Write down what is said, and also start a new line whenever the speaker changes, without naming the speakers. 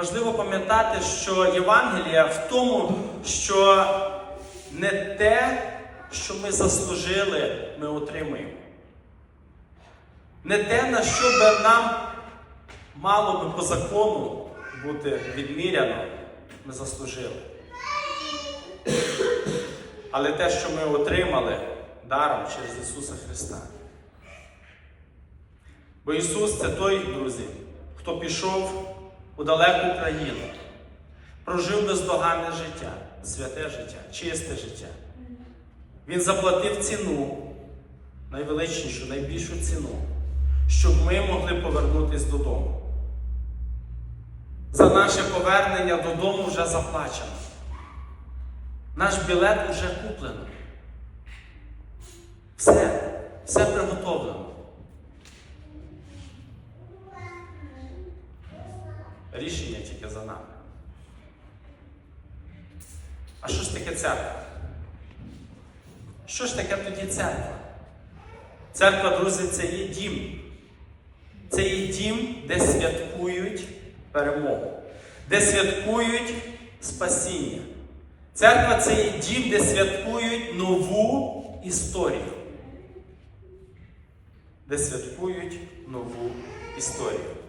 важливо пам'ятати, що Євангелія в тому, що не те, що ми заслужили, ми отримуємо. Не те, на що би нам мало би по закону бути відміряно, ми заслужили. Але те, що ми отримали даром через Ісуса Христа. Бо Ісус це той, друзі, хто пішов у далеку країну, прожив бездоганне життя, святе життя, чисте життя. Він заплатив ціну, найвеличнішу, найбільшу ціну, щоб ми могли повернутися додому. За наше повернення додому вже заплачено. Наш білет вже куплено. Все, все приготовлено. Рішення тільки за нами. А що ж таке церква? Що ж таке тоді церква? Церква, друзі, це є дім. Це є дім, де святкують перемогу, де святкують спасіння. Церква це є дім, де святкують нову історію. Де святкують нову історію.